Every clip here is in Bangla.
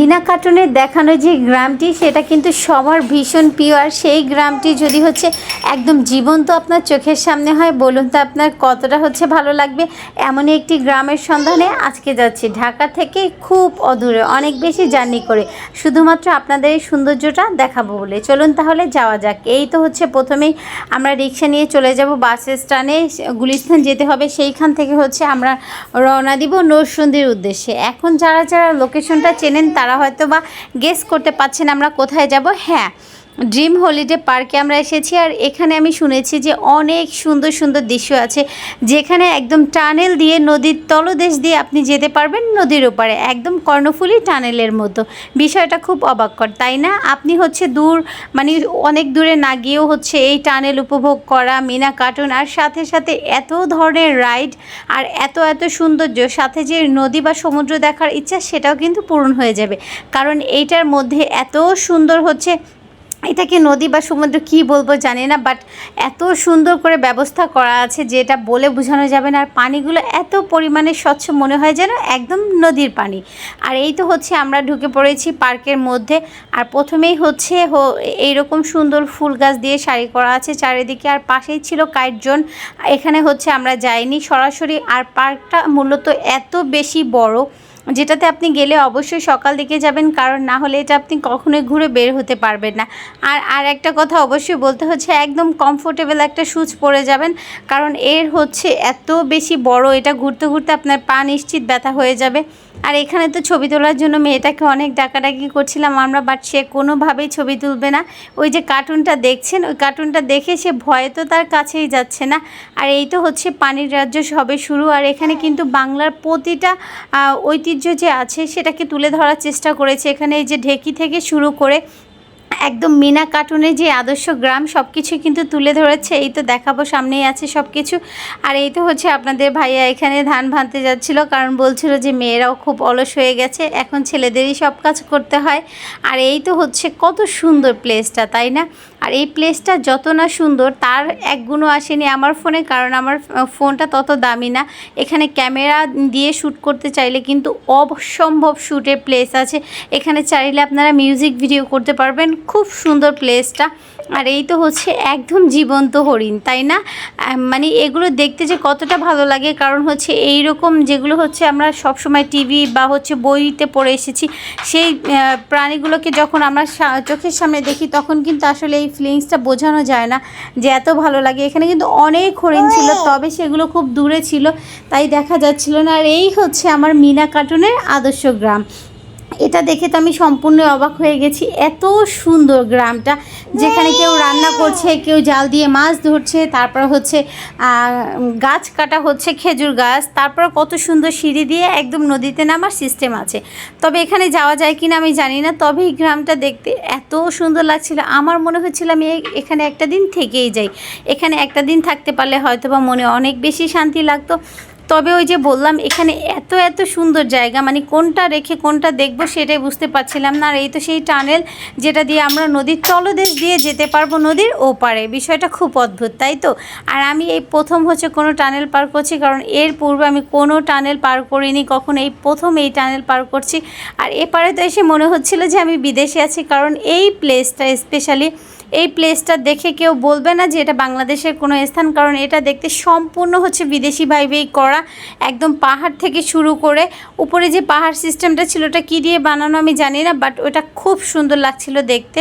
মিনা কার্টুনের দেখানো যে গ্রামটি, সেটা কিন্তু সবার ভীষণ পিওর সেই গ্রামটি যদি হচ্ছে একদম জীবন্ত আপনার চোখের সামনে হয়, বলুন তো আপনার কতটা হচ্ছে ভালো লাগবে। এমনই একটি গ্রামের সন্ধানে আজকে যাচ্ছি। ঢাকা থেকে খুব অদূরে, অনেক বেশি জার্নি করে। শুধুমাত্র আপনাদের এই সৌন্দর্যটা দেখাবো বলে। চলুন তাহলে যাওয়া যাক। এই তো হচ্ছে প্রথমেই আমরা রিক্সা নিয়ে চলে যাব বাস স্ট্যান্ডে। গুলিস্তান যেতে হবে, সেইখান থেকে হচ্ছে আমরা রওনা দিব নরসুন্দির উদ্দেশ্যে। এখন যারা যারা লোকেশনটা চেনেন তারা হয়তো বা গেস করতে পারছেন আমরা কোথায় যাব। হ্যাঁ ড্রিম হলিডে পার্কে আমরা এসেছি আর এখানে আমি শুনেছি যে অনেক সুন্দর সুন্দর দৃশ্য আছে যেখানে একদম টানেল দিয়ে নদীর তলদেশ দিয়ে আপনি যেতে পারবেন নদীর ওপারে, একদম কর্ণফুলি টানেলের মতো। বিষয়টা খুব অবাককর, তাই না? আপনি হচ্ছে দূর মানে অনেক দূরে না গিয়েও হচ্ছে এই টানেল উপভোগ করা, মিনা কার্টুন আর সাথে সাথে এত ধরনের রাইড আর এত এত সৌন্দর্য, সাথে যে নদী বা সমুদ্র দেখার ইচ্ছা সেটাও কিন্তু পূরণ হয়ে যাবে। কারণ এইটার মধ্যে এত সুন্দর হচ্ছে এটাকে নদী বা সমুদ্র কি বলব জানি না বাট এত সুন্দর করে ব্যবস্থা করা আছে যেটা বলে বোঝানো যাবে না। আর পানিগুলো এত পরিমাণে স্বচ্ছ মনে হয় যেন একদম নদীর পানি। আর এই তো হচ্ছে আমরা ঢুকে পড়েছি পার্কের মধ্যে। আর প্রথমেই হচ্ছে এইরকম সুন্দর ফুল গাছ দিয়ে শাড়ি করা আছে চারিদিকে। আর পাশেই ছিল কাইট জোন। এখানে হচ্ছে আমরা যাইনি। সরাসরি আর পার্কটা মূলত এত বেশি বড় যেটাতে আপনি গেলে অবশ্যই সকাল দিকে যাবেন, কারণ না হলে এটা আপনি কখনোই ঘুরে বের হতে পারবেন না। আর আর একটা কথা অবশ্যই বলতে হচ্ছে, একদম কমফোর্টেবল একটা সুচ পরে যাবেন, কারণ এর হচ্ছে এত বেশি বড়, এটা ঘুরতে ঘুরতে আপনার পা নিশ্চিত ব্যথা হয়ে যাবে। আর এখানে তো ছবি তোলার জন্য মেয়েটাকে অনেক ডাকাডাকি করছিলাম আমরা বাট সে কোনোভাবেই ছবি তুলবে না। ওই যে কার্টুনটা দেখছেন, ওই কার্টুনটা দেখে সে ভয়ে তো তার কাছেই যাচ্ছে না। আর এই তো হচ্ছে পানির রাজ্য সবে শুরু, আর এখানে কিন্তু বাংলার প্রতিটা ঐতিহ্য যে আছে সেটাকে তুলে ধরার চেষ্টা করেছে। এখানে এই যে ঢেকি থেকে শুরু করে একদম মিনা কার্টুনের যে আদর্শ গ্রাম সব কিছু কিন্তু তুলে ধরেছে। এই তো দেখাবো, সামনেই আছে সব কিছু আর এই তো হচ্ছে আপনাদের ভাইয়া এখানে ধান ভাঙতে যাচ্ছিল, কারণ বলছিল যে মেয়েরাও খুব অলস হয়ে গেছে। এখন ছেলেদেরই সব কাজ করতে হয়। আর এই তো হচ্ছে কত সুন্দর প্লেসটা তাই না? আর এই প্লেসটা যত না সুন্দর, তার এক গুণও আসেনি আমার ফোনে, কারণ আমার ফোনটা তত দামি না। এখানে ক্যামেরা দিয়ে শ্যুট করতে চাইলে কিন্তু অসম্ভব শ্যুটের প্লেস আছে। এখানে চাইলে আপনারা মিউজিক ভিডিও করতে পারবেন। খুব সুন্দর প্লেসটা আর এই তো হচ্ছে একদম জীবন্ত হরিণ তাই না? মানে এগুলো দেখতে যে কতটা ভালো লাগে কারণ হচ্ছে এই রকম যেগুলো হচ্ছে আমরা সব সময় টিভি বা হচ্ছে বইতে পড়ে এসেছি সেই প্রাণীগুলোকে যখন আমরা চোখের সামনে দেখি তখন কিন্তু আসলে এই ফিলিংসটা বোঝানো যায় না যে এত ভালো লাগে। এখানে কিন্তু অনেক হরিণ ছিল তবে সেগুলো খুব দূরে ছিল তাই দেখা যাচ্ছিল না। আর এই হচ্ছে আমার মিনা কার্টুনের আদর্শ গ্রাম। এটা দেখে তো আমি সম্পূর্ণ অবাক হয়ে গেছি। এত সুন্দর গ্রামটা। যেখানে কেউ রান্না করছে কেউ জাল দিয়ে মাছ ধরছে তারপর হচ্ছে গাছ কাটা হচ্ছে খেজুর গাছ তারপর কত সুন্দর সিঁড়ি দিয়ে একদম নদীতে নামার সিস্টেম আছে। তবে এখানে যাওয়া যায় কিনা আমি জানি না তবে এই গ্রামটা দেখতে এত সুন্দর লাগছিল। আমার মনে হচ্ছিল আমি এখানে একটা দিন থেকেই যাই। এখানে একটা দিন থাকতে পারলে হয়তো বা মনে অনেক বেশি শান্তি লাগতো। তবে ওই যে বললাম, এখানে এত এত সুন্দর জায়গা মানে কোনটা রেখে কোনটা দেখব সেটাই বুঝতে পারছিলাম না। আর এই তো সেই টানেল যেটা দিয়ে আমরা নদীর তলদেশ দিয়ে যেতে পারব নদীর ওপারে। বিষয়টা খুব অদ্ভুত, তাই তো? আর আমি এই প্রথম হচ্ছে কোনো টানেল পার করছি, কারণ এর পূর্বে আমি কোনো টানেল পার করিনি, কখনো এই প্রথম এই টানেল পার করছি। আর এপারে তো এসে মনে হচ্ছিল যে আমি বিদেশে আছি, কারণ এই প্লেসটা স্পেশালি এই প্লেসটা দেখে কেউ বলবে না যে এটা বাংলাদেশের কোনো স্থান, কারণ এটা দেখতে সম্পূর্ণ হচ্ছে বিদেশি ভাইবেই করা। একদম পাহাড় থেকে শুরু করে উপরে যে পাহাড় সিস্টেমটা ছিল, ওটা কী দিয়ে বানানো আমি জানি না বাট ওটা খুব সুন্দর লাগছিল দেখতে।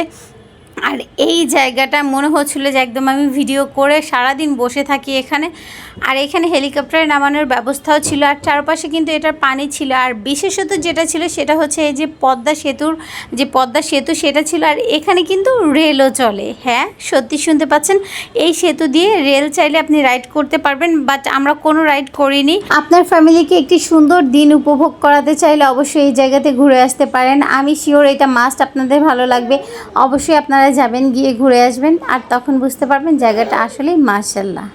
আর এই জায়গাটা মনে হচ্ছিল যে একদম আমি ভিডিও করে সারাদিন বসে থাকি এখানে। আর এখানে হেলিকপ্টারে নামানোর ব্যবস্থাও ছিল আর চারপাশে কিন্তু এটার পানি ছিল। আর বিশেষত যেটা ছিল সেটা হচ্ছে এই যে পদ্মা সেতুর, যে পদ্মা সেতু সেটা ছিল। আর এখানে কিন্তু রেলও চলে। হ্যাঁ সত্যি শুনতে পাচ্ছেন? এই সেতু দিয়ে রেল চাইলে আপনি রাইড করতে পারবেন, বাট আমরা কোনো রাইড করিনি। আপনার ফ্যামিলিকে একটি সুন্দর দিন উপভোগ করাতে চাইলে অবশ্যই এই জায়গাতে ঘুরে আসতে পারেন। আমি শিওর এটা মাস্ট আপনাদের ভালো লাগবে। অবশ্যই আপনারা যাবেন গিয়ে ঘুরে আসবেন আর তখন বুঝতে পারবেন জায়গাটা আসলেই মার্শাল্লাহ